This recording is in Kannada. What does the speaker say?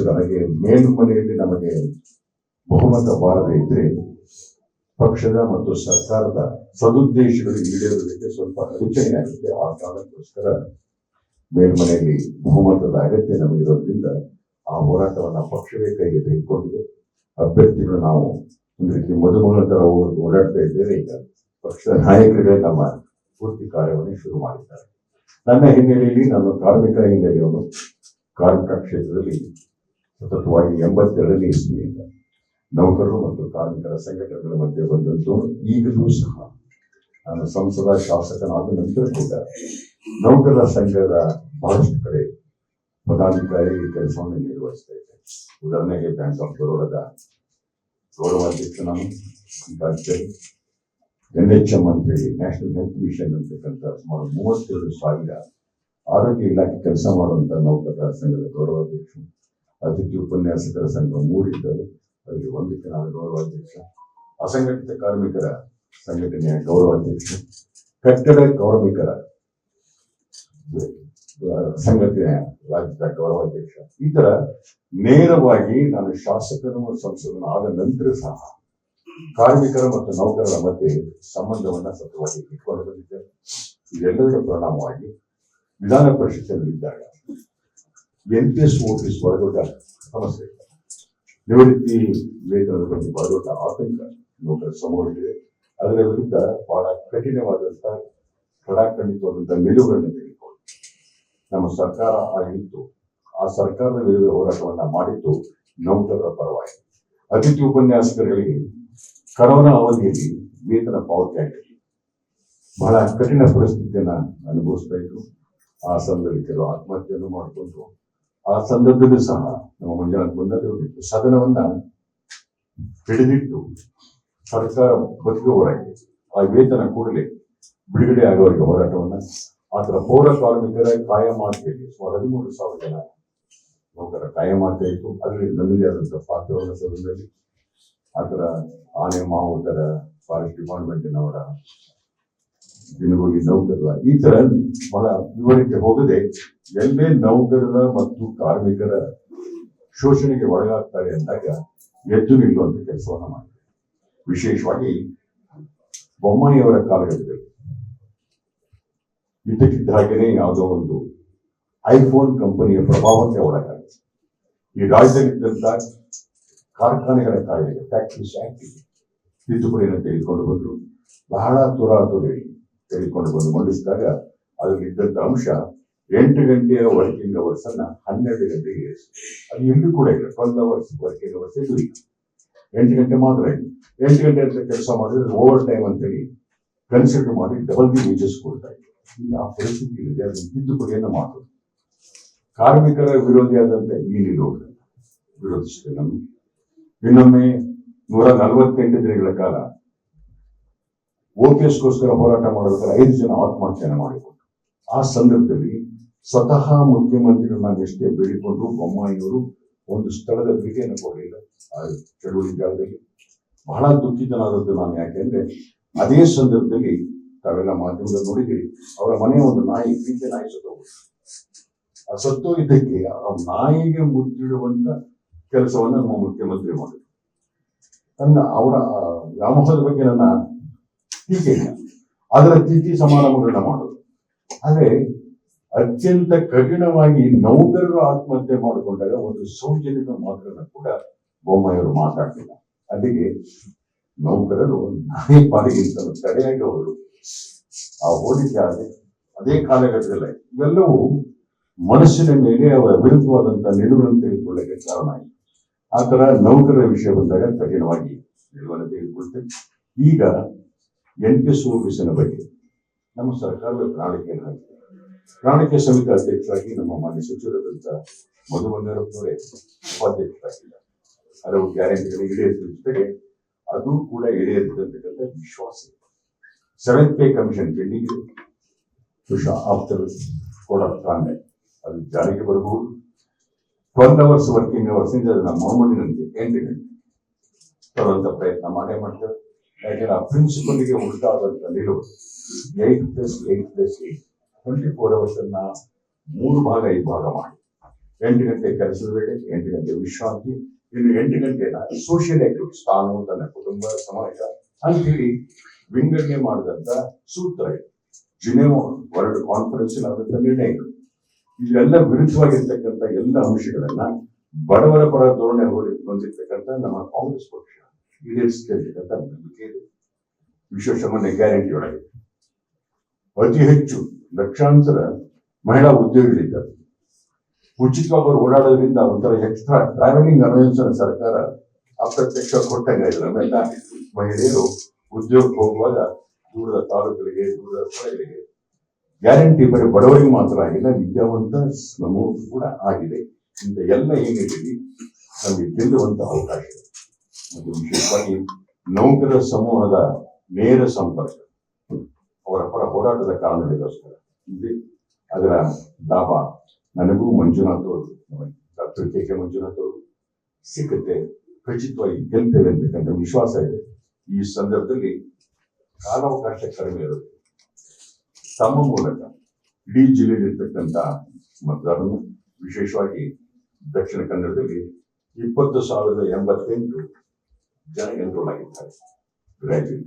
ಸೂಚಿಸಿದ ಹಾಗೆ ಮೇಲ್ಮನೆಯಲ್ಲಿ ನಮಗೆ ಬಹುಮತ ಬಾರದೇ ಇದ್ರೆ ಪಕ್ಷದ ಮತ್ತು ಸರ್ಕಾರದ ಸದುದ್ದೇಶಗಳು ಈಡೇರೋದಕ್ಕೆ ಸ್ವಲ್ಪ ಅಡಚಣೆ ಆಗುತ್ತೆ. ಆ ಕಾರಣಕ್ಕೋಸ್ಕರ ಮೇಲ್ಮನೆಯಲ್ಲಿ ಬಹುಮತದ ಅಗತ್ಯ ನಮಗಿರೋದ್ರಿಂದ ಆ ಹೋರಾಟವನ್ನ ಪಕ್ಷವೇ ಕೈಗೆ ತೆಗೆದುಕೊಂಡಿದೆ. ಅಭ್ಯರ್ಥಿಗಳು ನಾವು ಒಂದು ರೀತಿ ಮದುಮಗಳ ತರ ಓಡಾಡ್ತಾ ಇದ್ದೇವೆ. ಈಗ ಪಕ್ಷದ ನಾಯಕರೇ ನಮ್ಮ ಪೂರ್ತಿ ಕಾರ್ಯವನ್ನು ಶುರು ಮಾಡಿದ್ದಾರೆ. ನನ್ನ ಹಿನ್ನೆಲೆಯಲ್ಲಿ ನಾನು ಕಾರ್ಮಿಕ ಹಿನ್ನೆಲೆಯವನು ಕಾರ್ಮಿಕ ಕ್ಷೇತ್ರದಲ್ಲಿ ಸತತವಾಗಿ ಎಂಬತ್ತೆರಡನೇ ಇಸ್ವಿಯಿಂದ ನೌಕರರು ಮತ್ತು ಕಾರ್ಮಿಕರ ಸಂಘಟನೆಗಳ ಮಧ್ಯೆ ಬಂದಂತೂ ಈಗಲೂ ಸಹ ನಾನು ಸಂಸದ, ಶಾಸಕನಾದ ನಂತರ ಕೂಡ ನೌಕರರ ಸಂಘದ ಬಹಳಷ್ಟು ಕಡೆ ಪದಾಧಿಕಾರಿ ಕೆಲಸವನ್ನು ನಿರ್ವಹಿಸ್ತಾ ಇದ್ದೆ ಉದಾಹರಣೆಗೆ ಬ್ಯಾಂಕ್ ಆಫ್ ಬರೋಡದ ಗೌರವಾಧ್ಯಕ್ಷ ನಾನು ಎನ್ ಎಚ್ ಎಂ ಅಂತೇಳಿ ನ್ಯಾಷನಲ್ ಹೆಲ್ತ್ ಮಿಷನ್ ಅಂತಕ್ಕಂಥ ಸುಮಾರು ಮೂವತ್ತೇಳು ಸಾವಿರ ಆರೋಗ್ಯ ಇಲಾಖೆ ಕೆಲಸ ಮಾಡುವಂತ ನೌಕರರ ಸಂಘದ ಗೌರವಾಧ್ಯಕ್ಷ ಅತಿಥಿ ಉಪನ್ಯಾಸಕರ ಸಂಘ ಮೂಡಿದ್ದರು ಅದರಲ್ಲಿ ಒಂದಕ್ಕೆ ನಾನು ಗೌರವಾಧ್ಯಕ್ಷ, ಅಸಂಘಟಿತ ಕಾರ್ಮಿಕರ ಸಂಘಟನೆಯ ಗೌರವಾಧ್ಯಕ್ಷ, ಕಟ್ಟಡ ಕಾರ್ಮಿಕರ ಸಂಘಟನೆಯ ರಾಜ್ಯದ ಗೌರವಾಧ್ಯಕ್ಷ. ಈ ತರ ನೇರವಾಗಿ ನಾನು ಶಾಸಕರು ಮತ್ತು ಸಂಸದನ ಆದ ನಂತರ ಸಹ ಕಾರ್ಮಿಕರ ಮತ್ತು ನೌಕರರ ಮಧ್ಯೆ ಸಂಬಂಧವನ್ನ ಸತ್ಯವಾಗಿ ಇಟ್ಕೊಂಡು ಬಂದಿದ್ದೇನೆ. ಇದೆಲ್ಲದರ ಪರಿಣಾಮವಾಗಿ ವಿಧಾನ ಪರಿಷತ್ತಲ್ಲಿದ್ದಾಗ ಓಟಿಸ್ ಬಹಳ ದೊಡ್ಡ ಸಮಸ್ಯೆ. ನಿವೃತ್ತಿ ವೇತನದ ಬಗ್ಗೆ ದೊಡ್ಡ ಆತಂಕ ನೌಕರ ಸಮೂಹವಿದೆ ಅದರ ವಿರುದ್ಧ ಬಹಳ ಕಠಿಣವಾದಂತಹ ಕಡಾಖಂಡಿತವಾದಂತಹ ನಿಲುವುಗಳನ್ನು ತೆಗೆದುಕೊಂಡು ನಮ್ಮ ಸರ್ಕಾರ ಆಗಿತ್ತು. ಆ ಸರ್ಕಾರದ ವಿರುದ್ಧ ಹೋರಾಟವನ್ನ ಮಾಡಿದ್ದು ನೌಕರರ ಪರವಾಗಿ. ಅತಿಥಿ ಉಪನ್ಯಾಸಕರಿಗೆ ಕರೋನಾ ಅವಧಿಯಲ್ಲಿ ವೇತನ ಪಾವತಿ ಆಗಿರಲಿಲ್ಲ ಬಹಳ ಕಠಿಣ ಪರಿಸ್ಥಿತಿಯನ್ನ ಅನುಭವಿಸ್ತಾ ಇದ್ರು. ಆ ಸಂದರ್ಭದಲ್ಲಿ ಕೆಲವು ಆತ್ಮಹತ್ಯೆಯನ್ನು ಮಾಡಿಕೊಂಡ್ರು ಆ ಸಂದರ್ಭದಲ್ಲಿ ಸಹ ನಮ್ಮ ಮಂಜುನಾಥ್ ಬಂದಲ್ಲಿ ಹೋಗಿತ್ತು ಸದನವನ್ನ ಹಿಡಿದಿಟ್ಟು ಸರ್ಕಾರ ಬದುಕು ಹೋರಾಟ ಆ ವೇತನ ಕೂಡಲೇ ಬಿಡುಗಡೆ ಆಗುವವರಿಗೆ ಹೋರಾಟವನ್ನ ಆತರ ಪೌರ ಕಾರ್ಮಿಕರ ಕಾಯಮಾತೆಯಲ್ಲಿ ಸುಮಾರು ಹದಿಮೂರು ಸಾವಿರ ಜನ ನೌಕರ ಕಾಯಮಾತೆ ಇತ್ತು. ಅದರಲ್ಲಿ ನನ್ನದೇ ಆದಂತಹ ಪಾತ್ರವನ್ನು ಸದನದಲ್ಲಿ ಆತರ ಆನೆ ಮಾವುತರ ಫಾರೆಸ್ಟ್ ಡಿಪಾರ್ಟ್ಮೆಂಟಿನವರ ದಿನಗೂಲಿ ನೌಕರರ ಈ ತರ ಬಹಳ ವಿವರಕ್ಕೆ ಹೋಗದೆ ಎಲ್ಲೇ ನೌಕರರ ಮತ್ತು ಕಾರ್ಮಿಕರ ಶೋಷಣೆಗೆ ಒಳಗಾಗ್ತಾರೆ ಅಂದಾಗ ಎದ್ದು ನಿಲ್ಲುವಂತ ಕೆಲಸವನ್ನ ಮಾಡಿದೆ ವಿಶೇಷವಾಗಿ ಬೊಮ್ಮಾಯಿಯವರ ಕಾಲಘಟ್ಟದಲ್ಲಿ. ಇದ್ದಕ್ಕಿದ್ದ ಹಾಗೆಯೇ ಯಾವುದೋ ಒಂದು ಐಫೋನ್ ಕಂಪನಿಯ ಪ್ರಭಾವಕ್ಕೆ ಒಳಗಾಗಿದೆ ಈ ರಾಜ್ಯದಲ್ಲಿದ್ದಂತ ಕಾರ್ಖಾನೆಗಳ ಕಾಯ್ದೆಗೆ ಫ್ಯಾಕ್ಟ್ರೀಸ್ ಆಕ್ಟ್ ತಿದ್ದುಪಡಿಯನ್ನು ತೆಗೆದುಕೊಂಡು ಬಂದ್ರು ಬಹಳ ತುರಾತುರಿ ತೆಗೆದುಕೊಂಡು ಬಂದು ಮಂಡಿಸಿದಾಗ ಅದರಲ್ಲಿ ಇದ್ದಂಥ ಅಂಶ ಎಂಟು ಗಂಟೆಯ ವರ್ಕಿಂಗ್ ಅವರ್ಸ್ ಅನ್ನ ಹನ್ನೆರಡು ಗಂಟೆಗೆ ಅದು ಎಲ್ಲೂ ಕೂಡ ಇಲ್ಲ ಟ್ವೆಲ್ ಅವರ್ಸ್ ವರ್ಕಿಂಗ್ ಅವರ್ಸ್ ಇದು ಇಲ್ಲ. ಎಂಟು ಗಂಟೆ ಮಾತ್ರ ಇಲ್ಲ ಎಂಟು ಗಂಟೆ ಅಂತ ಕೆಲಸ ಮಾಡಿದ್ರೆ ಓವರ್ ಟೈಮ್ ಅಂತೇಳಿ ಕನ್ಸಿಡರ್ ಮಾಡಿ ಡಬಲ್ ದಿ ವೇಜಸ್ ಕೊಡ್ತಾ ಇದ್ರು. ಆ ಪರಿಸ್ಥಿತಿ ಇದೆ ಅದನ್ನು ತಿದ್ದುಪಡಿಯನ್ನು ಮಾಡೋದು ಕಾರ್ಮಿಕರ ವಿರೋಧಿಯಾದಂತೆ ಈ ನಿಲುವುಗಳನ್ನು ವಿರೋಧಿಸಿದೆ ನಾನು ಇನ್ನೊಮ್ಮೆ ನೂರ ನಲವತ್ತೆಂಟು ದಿನಗಳ ಕಾಲ ಓಪಿಎಸ್ಗೋಸ್ಕರ ಹೋರಾಟ ಮಾಡಬೇಕಾದ್ರೆ ಐದು ಜನ ಆತ್ಮಹತ್ಯೆಯನ್ನು ಮಾಡಿಕೊಂಡು. ಆ ಸಂದರ್ಭದಲ್ಲಿ ಸ್ವತಃ ಮುಖ್ಯಮಂತ್ರಿಗಳನ್ನ ಎಷ್ಟೇ ಬೇಡಿಕೊಂಡ್ರು ಬೊಮ್ಮಾಯಿಯವರು ಒಂದು ಸ್ಥಳದ ಭೇಟಿಯನ್ನು ಕೊಡಲಿಲ್ಲ. ಆ ಚಳುವಳಿ ಜಾಗದಲ್ಲಿ. ಬಹಳ ದುಃಖಿತನಾದದ್ದು ನಾನು ಯಾಕೆಂದ್ರೆ ಅದೇ ಸಂದರ್ಭದಲ್ಲಿ ತಾವೆಲ್ಲ ಮಾಧ್ಯಮದಲ್ಲಿ ನೋಡಿದಿರಿ ಅವರ ಮನೆಯ ಒಂದು ನಾಯಿ ಪ್ರೀತಿ ನಾಯಿ ಸತ್ತೋಗುತ್ತೆ ಆ ಸತ್ತೋಗಿದ್ದಕ್ಕೆ ಆ ನಾಯಿಗೆ ಮುದ್ದಿಡುವಂತ ಕೆಲಸವನ್ನ ನಮ್ಮ ಮುಖ್ಯಮಂತ್ರಿ ಮಾಡಿದ್ರು. ನನ್ನ ಅವರ ವ್ಯಾಮೋಹದ ಬಗ್ಗೆ ನನ್ನ ಇಲ್ಲ ಅದರ ತಿಥಿ ಸಮಾರಂಭಗಳನ್ನ ಮಾಡೋದು. ಆದ್ರೆ ಅತ್ಯಂತ ಕಠಿಣವಾಗಿ ನೌಕರರು ಆತ್ಮಹತ್ಯೆ ಮಾಡಿಕೊಂಡಾಗ ಒಂದು ಸೌಜನ್ಯದ ಮಾತನ್ನ ಕೂಡ ಬೊಮ್ಮಾಯಿಯವರು ಮಾತಾಡ್ತಿಲ್ಲ ಅದಕ್ಕೆ ನೌಕರರು ನಾಯಿ ಪಾಲಿಗಿಂತ ತಡೆಯಾಗಿ ಹೋದರು ಆ ಹೋಲಿಕೆ ಆದರೆ ಅದೇ ಕಾಲಘಟ್ಟದಲ್ಲಿ ಇವೆಲ್ಲವೂ ಮನುಷ್ಯನ ಮೇಲೆ ಅವರ ವಿರುದ್ಧವಾದಂತಹ ನಿಲುವನ್ನು ತೆಗೆದುಕೊಳ್ಳಕ್ಕೆ ಕಾರಣ ಆಯಿತು. ಆ ತರ ನೌಕರರ ವಿಷಯ ಬಂದಾಗ ಕಠಿಣವಾಗಿ ನಿಲುವನ್ನು ತೆಗೆದುಕೊಳ್ತೇವೆ ಈಗ ಎನ್ ಪಿ ಎಸ್ ಓಫೀಸಿನ ಬಗ್ಗೆ. ನಮ್ಮ ಸರ್ಕಾರದ ಪ್ರಣಾಳಿಕೆಯನ್ನು ಹಾಕಿದೆ ಪ್ರಣಾಳಿಕೆ ಸಮಿತಿ ಅಧ್ಯಕ್ಷರಾಗಿ ನಮ್ಮ ಮಾನ್ಯ ಸಚಿವರಾದಂತಹ ಮಧು ಬಂಗಾರಪ್ಪನವರೇ ಉಪಾಧ್ಯಕ್ಷರಾಗಿದ್ದಾರೆ ಹಲವು ಗ್ಯಾರಂಟಿಗಳು ಈಡೇರಿಸಿದ ಜೊತೆಗೆ ಅದು ಕೂಡ ಈಡೇರಿಸಿದಂತಕ್ಕಂಥ ವಿಶ್ವಾಸ. ಇದೆ seventh pay commission pending after code of conduct ಅದು ಜಾರಿಗೆ ಬರಬಹುದು. ಟ್ವೆಲ್ ಅವರ್ಸ್ ವರ್ಕಿಂಗ್ ಅವರ್ಸ್ ಇಂದ ಅದನ್ನ ಮಾಮೂಲಿನಂತೆ ಎಂಟು ಗಂಟೆ. ತರುವಂತ ಪ್ರಯತ್ನ ಮಾಡೇ ಮಾಡ್ತೇವೆ ಯಾಕಂದ್ರೆ ಆ ಪ್ರಿನ್ಸಿಪಲ್ಗೆ ಉಂಟಾದಂತ ನಿಲುವು? Eight plus eight plus eight twenty four hours ಅನ್ನ ಮೂರು ಭಾಗ ಈ ಭಾಗ ಮಾಡಿ. ಎಂಟು ಗಂಟೆ ಕೆಲಸದ ವೇಳೆ, ಎಂಟು ಗಂಟೆ ವಿಶ್ರಾಂತಿ, ಇನ್ನು ಎಂಟು ಗಂಟೆ ಸೋಷಿಯಲ್ ಆಕ್ಟಿವಿಟೀಸ್ ತಾನು, ತನ್ನ ಕುಟುಂಬ, ಸಮಾಜ ಅಂತೇಳಿ ವಿಂಗಡಣೆ ಮಾಡಿದಂತ ಸೂತ್ರ ಇದೆ. ಜಿನೆವೋ ವರ್ಲ್ಡ್ ಕಾನ್ಫರೆನ್ಸ್ ಆದಂತ ನಿರ್ಣಯಗಳು ಇದೆಲ್ಲ ವಿರುದ್ಧವಾಗಿರ್ತಕ್ಕಂಥ ಎಲ್ಲ ಅಂಶಗಳನ್ನ ಬಡವರ ಪರ ಧೋರಣೆ ಹೊಂದಿ- ಹೊಂದಿರ್ತಕ್ಕಂಥ ನಮ್ಮ ಕಾಂಗ್ರೆಸ್ ಪಕ್ಷ. ಈಡೇರಿಸ್ತಕ್ಕಂಥ ನಂಬಿಕೆ ಇದೆ ಗ್ಯಾರಂಟಿ ಒಳಗೆ. ಅತಿ ಹೆಚ್ಚು ಲಕ್ಷಾಂತರ ಮಹಿಳಾ ಉದ್ಯೋಗಿಗಳಿದ್ದಾರೆ. ಉಚಿತವಾಗಿ ಅವರು ಓಡಾಡೋದ್ರಿಂದ ಒಂಥರ ಎಕ್ಸ್ಟ್ರಾ ಟ್ರಾವೆಲಿಂಗ್ ಅನುಭವಿಸಿದ ಸರ್ಕಾರ ಅಪ್ರತ್ಯಕ್ಷ ಕೊಟ್ಟಂಗ ನಮ್ಮೆಲ್ಲ ಮಹಿಳೆಯರು ಉದ್ಯೋಗಕ್ಕೆ ಹೋಗುವಾಗ ದೂರದ ತಾಲೂಕುಗಳಿಗೆ, ದೂರದ ಸ್ಥಳಗಳಿಗೆ ಗ್ಯಾರಂಟಿ ಬರೀ ಬಡವರಿಗೆ ಮಾತ್ರ ಆಗಿಲ್ಲ, ವಿದ್ಯಾವಂತ ನಮಗೂ ಕೂಡ ಆಗಿದೆ. ಇಂಥ ಎಲ್ಲ ಏನಿದೆ ನಮಗೆ ಗೆಲ್ಲುವಂತ ಅವಕಾಶ. ಮತ್ತು ವಿಶೇಷವಾಗಿ ನೌಕರ ಸಮೂಹದ ನೇರ ಸಂಪರ್ಕ. ಅವರ ಪರ ಹೋರಾಟದ ಕಾರಣಗಳಿಗೋಸ್ಕರ ಇದೆ ಅದರ ಲಾಭ ನನಗೂ ಮಂಜುನಾಥ್ ಅವರು ಡಾಕ್ಟರ್ ಕೆ ಕೆ ಮಂಜುನಾಥ್ ಅವರು ಸಿಕ್ಕತ್ತೆ. ಖಚಿತವಾಗಿ ಗೆಲ್ತೇವೆ ಅಂತಕ್ಕಂಥ ವಿಶ್ವಾಸ ಇದೆ. ಈ ಸಂದರ್ಭದಲ್ಲಿ ಕಾಲಾವಕಾಶ ಕಡಿಮೆ ಇರುತ್ತೆ. ತಮ್ಮ ಮೂಲಕ ಇಡೀ ಜಿಲ್ಲೆಯಲ್ಲಿರ್ತಕ್ಕಂಥ ಮತದಾರನು ವಿಶೇಷವಾಗಿ ದಕ್ಷಿಣ ಕನ್ನಡದಲ್ಲಿ ಇಪ್ಪತ್ತು ಸಾವಿರದ ಎಂಬತ್ತೆಂಟು जाएँगे इनको लगेगा ग्रेजुअली